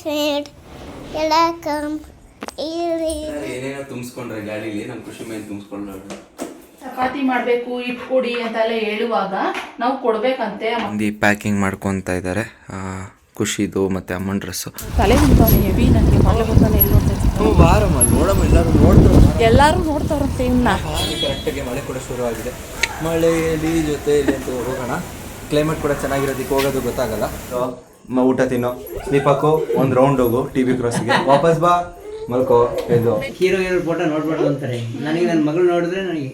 Friend come ಇಲ್ಲಿ ಏನೇನೋ ತುಂಬಿಸ್ಕೊಂಡ್ರೆ ಗಾಡಿಲಿ? ನಮ್ಮ ಖುಷಿ ಮೇಲೆ ತುಂಬಿಸ್ಕೊಂಡ್ರೆ ಚಪಾತಿ ಮಾಡಬೇಕು ಹಿಟ್ಟು ಕೊಡಿ ಅಂತೆಲ್ಲ ಹೇಳುವಾಗ ನಾವು ಕೊಡ್ಬೇಕಂತೆ ಮಂದಿ ಪ್ಯಾಕಿಂಗ್ ಮಾಡ್ಕೊತಾ ಇದ್ದಾರೆ. ಖುಷಿದು ಮತ್ತೆ ಅಮ್ಮನ ಡ್ರೆಸ್ಸು. ತಲೆ ಬಂದವನೆ ಹೆವಿ ನನಗೆ ಮಳೆ ಬಂದಾನೆ ಎಲ್ಲಿ ಓ ಬಾರಮ್ಮ ನೋಡಮ್ಮ ಎಲ್ಲರೂ ನೋಡ್ತಾರೆ. ಎಲ್ಲರೂ ನೋಡ್ತಾರಂತೆ ಇನ್ನ. ಕರೆಕ್ಟಾಗಿ ಮಳೆ ಕೂಡ ಶುರುವಾಗಿದೆ ಆಗಿದೆ. ಮಳೆಯಲ್ಲಿ ಜೊತೆಯಲ್ಲಿ ಅಂತ ಹೋಗೋಣ. ಕ್ಲೈಮೇಟ್ ಕೂಡ ಚೆನ್ನಾಗಿರೋದಕ್ಕೆ ಹೋಗೋದು ಗೊತ್ತಾಗಲ್ಲ. ಮ- ಊಟ ತಿನ್ನೋ. ಸ್ಲೀಪ್ ಹಾಕು ಒಂದು ರೌಂಡ್ ಹೋಗು ಟಿ ವಿ ಕ್ರಾಸ್ಗೆ ವಾಪಸ್ ಬಾ. ಮಲ್ಕೋ ಇದು ಹೀರೋ ಹೀರೋ ಫೋಟೋ ನೋಡ್ಬಾರ್ದು ಅಂತಾರೆ. ನನಗೆ ನನ್ನ ಮಗಳು ನೋಡಿದ್ರೆ ನನಗೆ.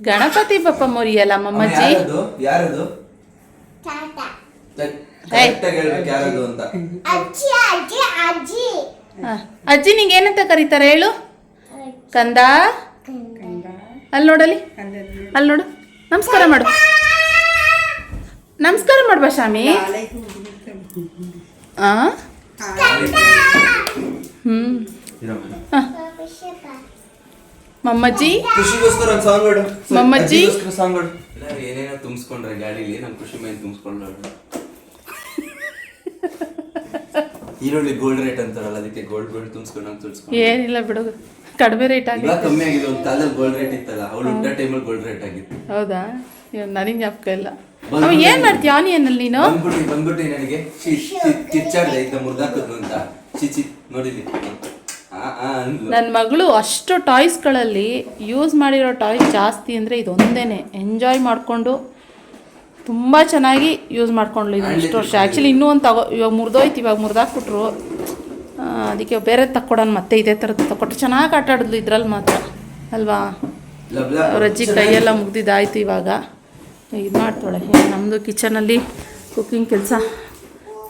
ಗಣಪತಿ ಬಪ್ಪ ಮೊರಿಯಲ್ಲ ಮಮ್ಮಜ್ಜಿ? ಯಾರದು? ಯಾರದು? ಟಾಟಾ ಕರೆಕ್ಟಾಗಿ ಹೇಳ್ಬೇಕು ಯಾರದು ಅಂತ. ಅಜ್ಜಿ ಅಜ್ಜಿ ಅಜ್ಜಿ. ಹ. ಅಜ್ಜಿ ನಿಂಗೆ ಏನಂತ ಕರೀತಾರೆ ಹೇಳು? ಕಂದ? ಅಲ್ಲಿ ನೋಡಲಿ ಅಲ್ಲಿ. ನೋಡು. ನಮಸ್ಕಾರ ಮಾಡು. ನಮಸ್ಕಾರ ಮಾಡುವ ಶಾಮಿ ಆ? ಹ್ಮ್. ಹ. ಮಮ್ಮಜ್ಜಿ? ಖುಷಿಗೋಸ್ಕರ ಒಂದು ಸಾಂಗ್ ಹಾಡು. ಮಮ್ಮಜ್ಜಿ? ಸಾಂಗ್ ಹಾಡು. ಏನೇನೋ ತುಂಬಿಸ್ಕೊಂಡ್ರೆ ಗಾಡಿಲಿ ನಮ್ಮ ಖುಷಿ ಮೇಲೆ ತುಂಬಿಸ್ಕೊಂಡ್ರೆ ಈರುಳ್ಳಿ ಗೋಲ್ಡ್ ರೇಟ್ ಅಂತಾರಲ್ಲ ಅದಕ್ಕೆ ಗೋಲ್ಡ್ ಗೋಲ್ಡ್ ತುಂಬಿಸ್ಕೊಂಡು ಹಂಗೆ ಏನಿಲ್ಲ ಬಿಡು. ಕಡಿಮೆ ರೇಟ್ ಆಗಿದೆ ಇವಾಗ ಕಮ್ಮಿ ಆಗಿದೆ. ಒಂದು ಕಾಲದಲ್ಲಿ ಗೋಲ್ಡ್ ರೇಟ್ ಇತ್ತಲ್ಲ ಅವಳು ಹುಟ್ಟ ಟೈಮಲ್ಲಿ ಗೋಲ್ಡ್ ರೇಟ್ ಆಗಿತ್ತು. ಹೌದಾ? ಇವಾಗ ನನಗೆ ಜ್ಞಾಪಕ ಇಲ್ಲ. ಅವ ಏನ್ ಮಾಡ್ತೀಯ ಆನಿಯನಲ್ಲಿ ನೀನು? ಬಂದ್ಬಿಟ್ಟು ಬಂದ್ಬಿಟ್ಟು ನನಗೆ ಕಿಚ್ಚಾಡ್ದೆ ಈಗ ಮುರ್ದಾಕದ್ದು ಅಂತ. ಚಿಚಿ ನೋಡಿಲಿ ನನ್ನ ಮಗಳು ಅಷ್ಟು ಟಾಯ್ಸ್ಗಳಲ್ಲಿ ಯೂಸ್ ಮಾಡಿರೋ ಟಾಯ್ಸ್ ಜಾಸ್ತಿ ಅಂದರೆ ಇದೊಂದೇನೆ. ಎಂಜಾಯ್ ಮಾಡಿಕೊಂಡು ತುಂಬ ಚೆನ್ನಾಗಿ ಯೂಸ್ ಮಾಡ್ಕೊಂಡ್ಲು ಇದು ಇಷ್ಟು ವರ್ಷ. ಆ್ಯಕ್ಚುಲಿ ಇನ್ನೂ ಒಂದು ತಗೋ ಇವಾಗ ಮುರಿದೋಯ್ತು ಇವಾಗ ಮುರಿದಾಕ್ಬಿಟ್ರು. ಅದಕ್ಕೆ ಬೇರೆ ತಕ್ಕೊಡೋಣ ಮತ್ತೆ ಇದೇ ಥರದ್ದು ತಗೊಟ್ಟು ಚೆನ್ನಾಗಿ ಆಟ ಆಡಿದ್ಲು ಇದ್ರಲ್ಲಿ ಮಾತ್ರ, ಅಲ್ವಾ? ಅಜ್ಜಿ ಕೈಯೆಲ್ಲ ಮುಗ್ದಿದ್ದಾಯ್ತು ಇವಾಗ. ಇದು ಮಾಡ್ತಾಳೆ. ನಮ್ಮದು ಕಿಚನಲ್ಲಿ ಕುಕ್ಕಿಂಗ್ ಕೆಲಸ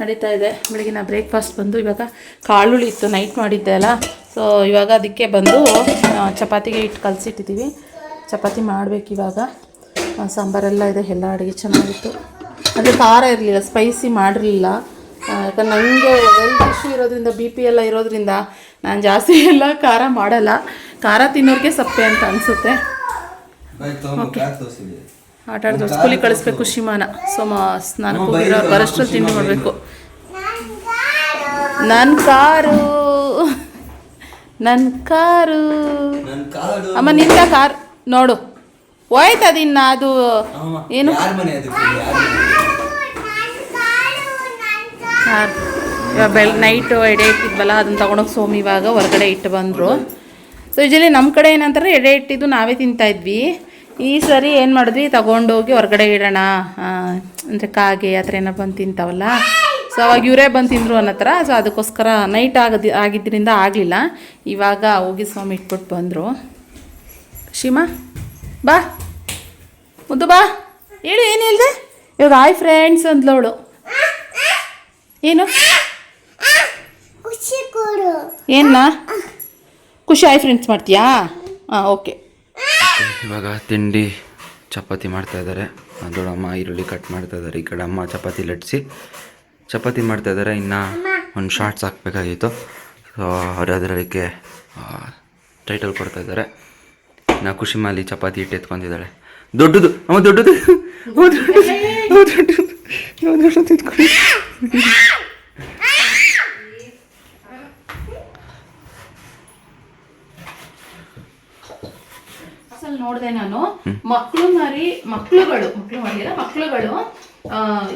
ನಡೀತಾ ಇದೆ. ಬೆಳಗಿನ ಬ್ರೇಕ್ಫಾಸ್ಟ್ ಬಂದು ಇವಾಗ ಕಾಳುಳ್ಳಿ ಇತ್ತು ನೈಟ್ ಮಾಡಿದ್ದೆ ಅಲ್ಲ. ಸೊ ಇವಾಗ ಅದಕ್ಕೆ ಬಂದು ಚಪಾತಿಗೆ ಇಟ್ಟು ಕಲಸಿಟ್ಟಿದ್ದೀವಿ ಚಪಾತಿ ಮಾಡಬೇಕು ಇವಾಗ. ಸಾಂಬಾರೆಲ್ಲ ಇದೆ, ಎಲ್ಲ ಅಡುಗೆ ಚೆನ್ನಾಗಿತ್ತು. ಅಂದರೆ ಖಾರ ಇರಲಿಲ್ಲ ಸ್ಪೈಸಿ ಮಾಡಿರಲಿಲ್ಲ. ಯಾಕಂದ್ರೆ ನನಗೆ ಹೆಲ್ತ್ ಇಶ್ಯೂ ಇರೋದ್ರಿಂದ ಬಿ ಪಿ ಎಲ್ಲ ಇರೋದ್ರಿಂದ ನಾನು ಜಾಸ್ತಿ ಎಲ್ಲ ಖಾರ ಮಾಡಲ್ಲ. ಖಾರ ತಿನ್ನೋರಿಗೆ ಸಪ್ಪೆ ಅಂತ ಅನಿಸುತ್ತೆ. ಆಟ ಆಡಿದ್ರು ಸ್ಕೂಲಿಗೆ ಕಳಿಸ್ಬೇಕು ಶಿಮಾನ. ಸೋಮ ಸ್ನಾನಕ್ಕೆ ಹೋಗಿರೋರು ಬರೋಷ್ಟ್ರಲ್ಲಿ ತಿಂಡಿ ಮಾಡಬೇಕು. ನನ್ನ ಕಾರು. ನನ್ನ ಕಾರು. ಅಮ್ಮ ನಿಂದ ಕಾರ್ ನೋಡು. ಹೋಯ್ತದಿನ್ನ ಅದು ಏನು ಯಾರ ಮನೆ ಅದು ಯಾರ ಕಾರ್ ಇವಾಗ ಬೆಳ್ ನೈಟು ಎಡೆ ಇಟ್ಟಿದ್ವಲ್ಲ, ಅದನ್ನ ತೊಗೊಂಡೋಗಿ ಸೋಮಿ ಇವಾಗ ಹೊರಗಡೆ ಇಟ್ಟು ಬಂದರು. ಸೊ ಯೂಶಲಿ ನಮ್ಮ ಕಡೆ ಏನಂತಾರೆ, ಎಡೆ ಇಟ್ಟಿದ್ದು ನಾವೇ ತಿಂತಾ ಇದ್ವಿ. ಈ ಸರಿ ಏನು ಮಾಡಿದ್ವಿ, ತಗೊಂಡೋಗಿ ಹೊರಗಡೆ ಇಡೋಣ ಅಂದರೆ ಕಾಗೆ ಆ ಥರ ಏನಾರು ಬಂದು ತಿಂತಾವಲ್ಲ. ಸೊ ಅವಾಗ ಇವರೇ ಬಂದು ತಿಂದರು ಅನ್ನೋ ಥರ ಸೊ ಅದಕ್ಕೋಸ್ಕರ ನೈಟ್ ಆಗದಿ, ಆಗಿದ್ದರಿಂದ ಆಗಲಿಲ್ಲ. ಇವಾಗ ಹೋಗಿ ಸ್ವಾಮಿ ಇಟ್ಬಿಟ್ಟು ಬಂದರು. ಶಿಮಾ, ಬಾ. ಮುದ್ದು ಬಾ. ಹೇಳು, ಏನು ಹೇಳಿದೆ? ಇವಾಗ ಹಾಯ್ ಫ್ರೆಂಡ್ಸ್ ಅಂದ್ಲವಳು. ಏನು? ಏನ ಖುಷಿ ಆಯ್ ಫ್ರೆಂಡ್ಸ್ ಮಾಡ್ತೀಯಾ? ಹಾಂ ಓಕೆ ಇವಾಗ ತಿಂಡಿ ಚಪಾತಿ ಮಾಡ್ತಾ ಇದ್ದಾರೆ ದೊಡ್ಡಮ್ಮ ಈರುಳ್ಳಿ ಕಟ್ ಮಾಡ್ತಾ ಇದ್ದಾರೆ ಈ ಕಡೆ ಅಮ್ಮ ಚಪಾತಿ ಲಟ್ಸಿ ಚಪಾತಿ ಮಾಡ್ತಾ ಇದ್ದಾರೆ ಇನ್ನು ಒಂದು ಶಾರ್ಟ್ಸ್ ಹಾಕಬೇಕಾಗಿತ್ತು. ಸೊ ಅವರು ಅದರಕ್ಕೆ ಟೈಟಲ್ ಕೊಡ್ತಾ ಇದ್ದಾರೆ ನಾ ಖುಷಿ ಮಾಲಿ ಚಪಾತಿ ಇಟ್ಟು ಎತ್ಕೊಂಡಿದ್ದಾಳೆ ದೊಡ್ಡದು ಅಮ್ಮ ದೊಡ್ಡದು. ಅಮ್ಮ ದೊಡ್ಡದು. ದೊಡ್ಡದು ಎತ್ಕೊಂಡು ಅಸಲ್ ನೋಡಿದೆ ನಾನು ಮಕ್ಕಳು ಮರಿ ಮಕ್ಕಳುಗಳು ಮಕ್ಕಳು ಮರಿಯಲ್ಲ ಮಕ್ಕಳುಗಳು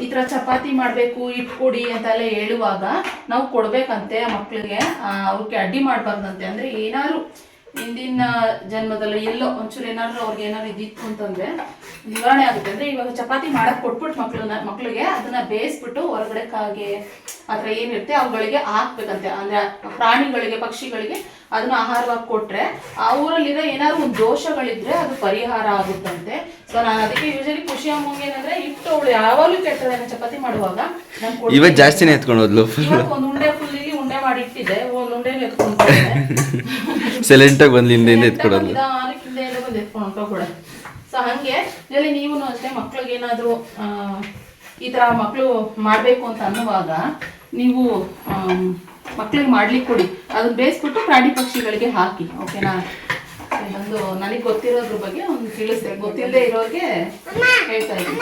ಈ ಥರ ಚಪಾತಿ ಮಾಡಬೇಕು ಇಟ್ಕೊಡಿ ಅಂತೆಲ್ಲ ಹೇಳುವಾಗ ನಾವು ಕೊಡ್ಬೇಕಂತೆ ಮಕ್ಕಳಿಗೆ ಅವ್ರಿಗೆ ಅಡ್ಡಿ ಮಾಡಬಾರ್ದಂತೆ. ಅಂದ್ರೆ ಏನಾದ್ರು ಹಿಂದಿನ ಜನ್ಮದಲ್ಲಿ ಎಲ್ಲೋ ಒಂಚೂರು ಏನಾದ್ರು ಅವ್ರಿಗೆ ಏನಾದ್ರು ಇದಿತ್ತು ಅಂತಂದ್ರೆ ನಿವಾರಣೆ ಆಗುತ್ತೆ. ಅಂದ್ರೆ ಇವಾಗ ಚಪಾತಿ ಮಾಡಕ್ ಕೊಟ್ಬಿಟ್ಟು ಮಕ್ಳನ್ನ ಮಕ್ಳಿಗೆ ಅದನ್ನ ಬೇಯಿಸ್ಬಿಟ್ಟು ಹೊರಗಡೆ ಕಾಗೆ ಆತರ ಏನಿರುತ್ತೆ ಅವುಗಳಿಗೆ ಹಾಕ್ಬೇಕಂತೆ. ಅಂದ್ರೆ ಪ್ರಾಣಿಗಳಿಗೆ ಪಕ್ಷಿಗಳಿಗೆ ಅದನ್ನ ಆಹಾರವಾಗಿ ಕೊಟ್ರೆ ಆ ಊರಲ್ಲಿರೋ ಏನಾದ್ರು ಒಂದು ದೋಷಗಳಿದ್ರೆ ಅದು ಪರಿಹಾರ ಆಗುತ್ತಂತೆ. ಸೊ ನಾನು ಅದಕ್ಕೆ ಯೂಶಲಿ ಖುಷಿ ಅಮ್ಮಂಗೆ ಏನಂದ್ರೆ ಇಟ್ಟು ಅವಳು ಯಾವಾಗ್ಲೂ ಕೆಟ್ಟದ ಚಪಾತಿ ಮಾಡುವಾಗ ಜಾಸ್ತಿನೇ ಎತ್ಕೊಂಡು ಹೋದ್ಲು. ಒಂದು ಉಂಡೆ ಮಾಡಿ ಇಟ್ಟಿದ್ದೆ ಒಂದು ಉಂಡೆ ಎತ್ಕೊಂಡು ಸೈಲೆಂಟಾಗಿ ಬಂದು ಹಿಂದೆ ಎತ್ಕೊಡೋದು. ನಿಧಾನಕ್ಕೆ ಹಿಂದೆ ಕೂಡ ಬಂದು ಎತ್ಕೊಂಡು ಹೊಂಟೋಗ್ಬಿಡೆ ಸೊ ಹಂಗೆ ಇದರಲ್ಲಿ ನೀವು ಅಷ್ಟೇ ಮಕ್ಳಿಗೆ ಏನಾದರೂ ಈ ಥರ ಮಕ್ಕಳು ಮಾಡಬೇಕು ಅಂತ ಅನ್ನುವಾಗ ನೀವು ಮಕ್ಳಿಗೆ ಮಾಡ್ಲಿಕ್ಕೆ ಕೊಡಿ. ಅದನ್ನ ಬೇಯಿಸ್ಬಿಟ್ಟು ಪ್ರಾಣಿ ಪಕ್ಷಿಗಳಿಗೆ ಹಾಕಿ ಓಕೆನಾ? ಒಂದು ನನಗೆ ಗೊತ್ತಿರೋದ್ರ ಬಗ್ಗೆ ಒಂದು ತಿಳಿಸ್ದೆ ಗೊತ್ತಿಲ್ಲದೆ ಇರೋರಿಗೆ ಹೇಳ್ತಾ ಇದ್ದೀನಿ.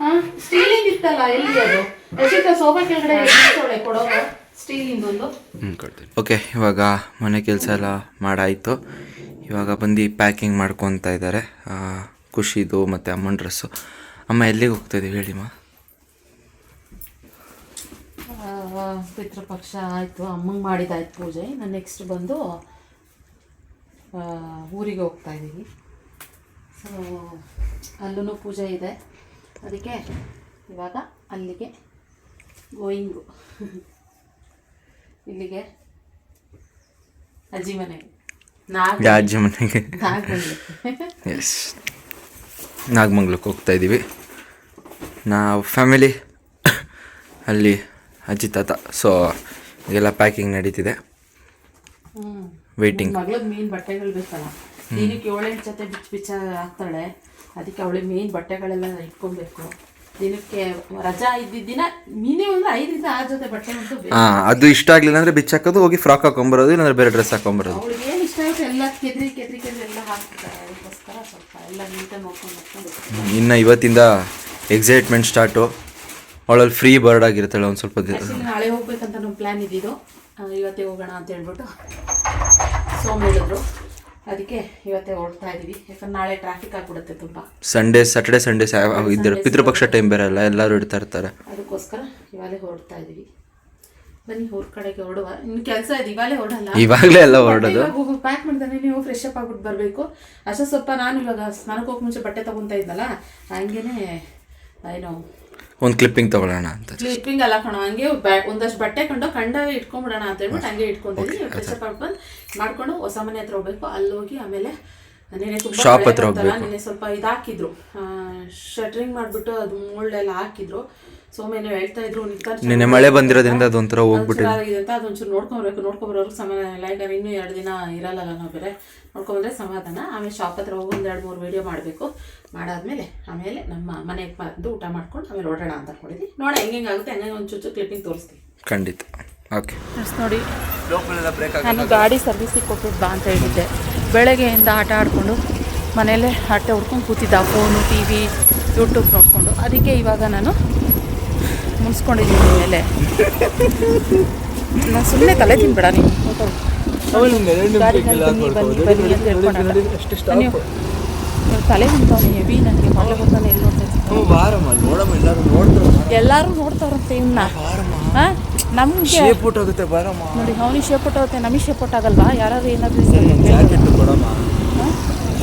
ಹಾಂ? ಸ್ಟೀಲಿಂಗ್ ಇತ್ತಲ್ಲ ಎಲ್ಲಿ ಅದು? ರಚಿತಾ ಸೋಫಾ ಕೆಳಗಡೆ ಇಟ್ಕೊಳ್ಳೆ ಹ್ಞೂ ಕೊಡ್ತೀನಿ. ಓಕೆ ಇವಾಗ ಮನೆ ಕೆಲಸ ಎಲ್ಲ ಮಾಡಾಯಿತು. ಇವಾಗ ಬಂದು ಪ್ಯಾಕಿಂಗ್ ಮಾಡ್ಕೊತಾ ಇದ್ದಾರೆ. ಆ, ಖುಷಿದು ಮತ್ತು ಅಮ್ಮನ ಡ್ರೆಸ್ಸು. ಅಮ್ಮ ಎಲ್ಲಿಗೆ ಹೋಗ್ತಾ ಇದ್ದೀವಿ ಹೇಳಿಮ್ಮ ಆ, ಪಿತೃಪಕ್ಷ ಆಯಿತು ಅಮ್ಮಂಗೆ ಮಾಡಿದ್ದಾಯ್ತು ಪೂಜೆ. ನಾನು ನೆಕ್ಸ್ಟ್ ಬಂದು ಆ, ಊರಿಗೆ ಹೋಗ್ತಾ ಇದ್ದೀವಿ. ಸೊ ಅಲ್ಲೂ ಪೂಜೆ ಇದೆ. ಅದಕ್ಕೆ ಇವಾಗ ಅಲ್ಲಿಗೆ ಗೋಯಿಂಗು ಇಲ್ಲಿಗೆ? ಅಜ್ಜಿ ಮನೆಗೆ. ಅಜ್ಜಿ ಮನೆಗೆ. ಎಸ್ ನಾಗಮಂಗ್ಲಕ್ಕೆ ಹೋಗ್ತಾ ಇದ್ದೀವಿ ನಾವು ಫ್ಯಾಮಿಲಿ ಅಲ್ಲಿ ಅಜ್ಜಿ ತಾತ. ಸೊ ಎಲ್ಲ ಪ್ಯಾಕಿಂಗ್ ನಡೀತಿದೆ. ವೇಟಿಂಗ್ ಮಗಳಗ್ ಮೇನ್ ಬಟ್ಟೆಗಳು ಬೇಕಲ್ಲ? ದಿನಕ್ಕೆ ಏಳೆಂಟು ಜೊತೆ ಬಿಚ್ಚ ಬಿಚ್ಚ ಹಾಕ್ತಾಳೆ. ಅದಕ್ಕೆ ಅವಳಿಗೆ ಮೇನ್ ಬಟ್ಟೆಗಳೆಲ್ಲ ಇಟ್ಕೊಬೇಕು. ದಿನಕ್ಕೆ ರಜಾ ಇದ್ದಿದ್ದ ದಿನ ಮಿನಿಮಮ್ ಐದರಿಂದ ಆರು ಜೊತೆ ಬಟ್ಟೆ ಅಂತೂ ಹಾಂ ಅದು ಇಷ್ಟ ಆಗಲಿಲ್ಲ ಅಂದರೆ ಬಿಚ್ಚಾಕೋದು ಹೋಗಿ ಫ್ರಾಕ್ ಹಾಕೊಂಬರೋದು ಇಲ್ಲಾಂದ್ರೆ ಬೇರೆ ಡ್ರೆಸ್ ಹಾಕೊಂಬರೋದು. ಅವಳಿಗೆ ಏನು ಇಷ್ಟ ಆಯ್ತು ಎಲ್ಲ ಕೆದ್ರಿ ಕೆದ್ರಿ ಕೆದ್ರಿ ಎಲ್ಲ ಹಾಕ್ತಾರೆ. ಅದಕ್ಕೋಸ್ಕರ ಸ್ವಲ್ಪ ಎಲ್ಲ ನೀಟಾಗಿ ನೋಡ್ಕೊಂಡು ನೋಡ್ಕೊಂಡು ಇನ್ನು ಇವತ್ತಿಂದ ಎಕ್ಸೈಟ್ಮೆಂಟ್ ಸ್ಟಾರ್ಟು ಅವಳಲ್ಲಿ ಫ್ರೀ ಬರ್ಡ್ ಆಗಿರ್ತಾಳೆ ಒಂದು ಸ್ವಲ್ಪ ದಿನ. ಆ್ಯಕ್ಚುಲಿ ನಾಳೆ ಹೋಗ್ಬೇಕಂತ ನಮ್ಮ ಪ್ಲ್ಯಾನ್ ಇದ್ದಿದ್ದು. ಆ, ಇವತ್ತೇ ಹೋಗೋಣ ಅಂತ ಹೇಳ್ಬಿಟ್ಟು ಸೋಮ್ ಹೇಳಿದ್ರು. ಅದಕ್ಕೆ ಇವತ್ತೇ ಹೊರಡ್ತಾ ಇದೀವಿ. ಯಾಕಂದ್ರೆ ನಾಳೆ ಟ್ರಾಫಿಕ್ ಆಗ್ಬಿಡುತ್ತೆ ತುಂಬ. ಸಂಡೇ ಸ್ಯಾಟರ್ಡೆ ಸಂಡೇ ಇದ್ದರು ಪಿತೃಪಕ್ಷ ಟೈಮ್ ಬೇರೆ ಅಲ್ಲ ಎಲ್ಲರೂ ಇಡ್ತಾ ಇರ್ತಾರೆ. ಅದಕ್ಕೋಸ್ಕರ ಇವಾಗಲೇ ಹೊರಡ್ತಾ ಇದೀವಿ. ಬನ್ನಿ ಊರ್ ಕಡೆಗೆ ಹೊರಡುವ ಇನ್ನು ಕೆಲಸ ಇದೆ ಇವಾಗಲೇ ಹೊರಡಲ್ಲ ಇವಾಗಲೇ ಎಲ್ಲ ಹೊರಡೋದು ಪ್ಯಾಕ್ ಮಾಡಿದಾನೆ ನೀವು ಫ್ರೆಶ್ ಅಪ್ ಆಗ್ಬಿಟ್ಟು ಬರಬೇಕು. ಅಷ್ಟೇ ಸ್ವಲ್ಪ ನಾನು ಇವಾಗ ಸ್ನಾನಕ್ಕೆ ಹೋಗಿ ಮುಂಚೆ ಬಟ್ಟೆ ತಗೊಂತ ಇದ್ದಲ್ಲ ಹಂಗೇನೆ ಏನೋ ಒಂದು ಕ್ಲಿಪ್ಪಿಂಗ್ ತಗೊಳ್ಳೋಣ ಅಂತ ಕ್ಲಿಪ್ಪಿಂಗ್ ಅಲ್ಲ ಕಣೋ ಹಂಗೆ ಒಂದಷ್ಟು ಬಟ್ಟೆ ಕಂಡು ಕಂಡಾಗ ಇಟ್ಕೊಂಡ್ಬಿಡೋಣ ಅಂತ ಹೇಳ್ಬಿಟ್ಟು ಹಂಗೆ ಇಟ್ಕೊಂತಿದ್ವಿ ಫ್ರೆಶ್ ಅಪ್ ಆಗ್ಬಂದು ಮಾಡ್ಕೊಂಡು ಹೊಸ ಮನೆ ಹತ್ರ ಹೋಗ್ಬೇಕು. ಅಲ್ಲಿ ಹೋಗಿ ಆಮೇಲೆ ನೆನೆ ಶಾಪ್ ಹತ್ರ ಬಂತಲ್ಲ, ನೆನ್ನೆ ಸ್ವಲ್ಪ ಇದಾಕಿದ್ರು ಶಟ್ರಿಂಗ್ ಮಾಡಿಬಿಟ್ಟು ಅದು ಮುಳ್ಳೆಲ್ಲ ಹಾಕಿದ್ರು. ಸೋಮೇನೋ ಹೇಳ್ತಾ ಇದ್ರು ನಿನ್ನೆ ಮಳೆ ಬಂದಿರೋದ್ರಿಂದ ಅದೊಂಥರ ಹೋಗ್ಬಿಟ್ಟಿದೆ. ಅಂತ ಅದೊಂಚೂರು ನೋಡ್ಕೊಬರ್ಬೇಕು ನೋಡ್ಕೊಬರೋರ್ಗೆ ಸಮಾಧಾನ ಇಲ್ಲ. ಯಾಕಂದ್ರೆ ಇನ್ನೂ ಎರಡು ದಿನ ಇರಲ್ಲ ನಾವು ಬೇರೆ. ನೋಡ್ಕೊಂಡ್ರೆ ಸಮಾಧಾನ. ಆಮೇಲೆ ಶಾಪ್ ಹತ್ರ ಹೋಗಿ ಒಂದು ಎರಡು ಮೂರು ವೀಡಿಯೋ ಮಾಡಬೇಕು. ಮಾಡಾದ್ಮೇಲೆ ಆಮೇಲೆ ನಮ್ಮ ಮನೆಗೆ ಬಂದು ಊಟ ಮಾಡ್ಕೊಂಡು ಆಮೇಲೆ ಓಡೋಣ ಅಂತ ಅನ್ಕೊಂಡಿದ್ವಿ ನೋಡ ಹೆಂಗೆ ಆಗುತ್ತೆ ಹಂಗೆ ಒಂದು ಚುಚ್ಚು ಕ್ಲಿಪ್ಪಿಂಗ್ ತೋರಿಸ್ತೀವಿ ಖಂಡಿತ. ಓಕೆ ನೋಡಿ ನಾನು ಗಾಡಿ ಸರ್ವಿಸಿಗೆ ಕೊಟ್ಟಿದ್ದ ಬಾ ಅಂತ ಹೇಳಿದ್ದೆ. ಬೆಳಗ್ಗೆಯಿಂದ ಆಟ ಆಡಿಕೊಂಡು ಮನೆಯಲ್ಲೇ ಆಟ ಹೊಡ್ಕೊಂಡು ಕೂತಿದ್ದ. ಫೋನು ಟಿ ವಿ ಯೂಟ್ಯೂಬ್ ನೋಡಿಕೊಂಡು. ಅದಕ್ಕೆ ಇವಾಗ ನಾನು ಮುನ್ಸ್ಕೊಂಡಿದ್ದೀನಿ ಮೇಲೆ. ನಾನು ಸುಮ್ಮನೆ ತಲೆ ತಿನ್ಬೇಡ ನೀವು ತಲೆ ತಿಂತವನು ಹೆವಿ ನನಗೆ ಮಳೆ ಬರ್ತಾನೆ ಎಲ್ಲಿ ನೋಡ್ತಾ ಎಲ್ಲರೂ ನೋಡ್ತಾವ್ರಂತೆ ಇವನ್ನ ನಮ್ಗೆ ನಮಗೆ ಆಗುತ್ತೆ ಬಾರಮ್ಮ. ನೋಡಿ ಅವನಿಗೆ ಶೇಪ್ ಔಟ್ ಆಗುತ್ತೆ ನಮಗೆ ಶೇಪ್ ಔಟ್ ಆಗಲ್ವಾ? ಯಾರಾದ್ರೂ ಏನಾದರೂ ಜಾಕೆಟ್ ಕೊಡಮ್ಮ